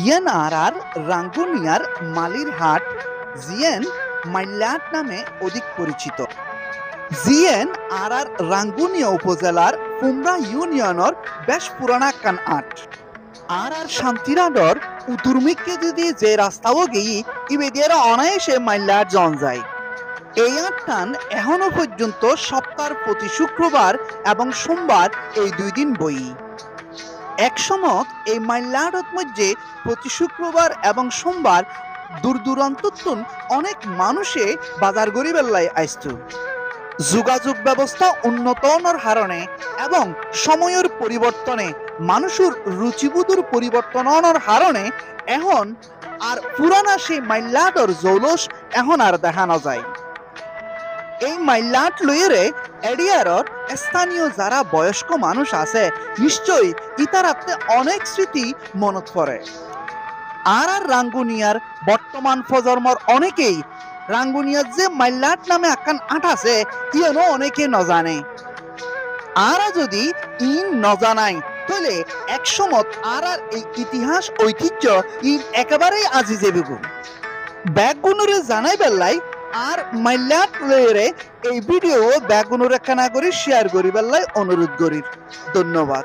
Yen আর আর রাঙ্গুনিয়ার মালিরহাট জিয়েন মাইল্যাট নামে অধিক পরিচিত। জিয়েন আর আর রাঙ্গুনিয়া উপজেলার কুমরা ইউনিয়নের বেশ পুরানা কান আট। আর আর শান্তিরাডর উতুরমিককে যদি যে রাস্তাও গেই ইবেদিয়ার অনায়াসে মাইল্যাট জন যায়। এই আটটান এখনও পর্যন্ত সপ্তাহ প্রতি শুক্রবার এবং সোমবার এই দুই দিন বই। একসময় এই মাইল্লাহাটত মধ্যে প্রতি শুক্রবার এবং সোমবার দূর দূরান্ততুন অনেক মানুষে বাজার গরিবেল্লাই আইসত। যোগাযোগ ব্যবস্থা উন্নতনের হারণে এবং সময়ের পরিবর্তনে মানুষের রুচিবোধের পরিবর্তনের হারণে এখন আর পুরানা সেই মাইল্লাহাটর জৌলস এখন আর দেখানো যায় এই মাইল্লাট লইরে এডিয়ারর স্থানীয় যারা বয়স্ক মানুষ আছে নিশ্চয়ই ইতারাতে অনেক স্মৃতি মনত পড়ে আর আর রাঙ্গুনিয়ার বর্তমান প্রজন্মর অনেকেই রাঙ্গুনিয়ার যে মাইল্লাট নামে একখান আট আছে ইয়েনো অনেকে নজানে। আর যদি ইন নজানাই তাহলে একসময় আর আর এই ইতিহাস, ঐতিহ্য ইন একেবারেই আজি যাবিব ব্যাগগুনুরে জানাই বেল্লাই আর মাইল্লাট লয়েরে এই ভিডিও ব্যাগগুনুর একখানা করি শেয়ার করি বেল্লাই অনুরোধ করি। ধন্যবাদ।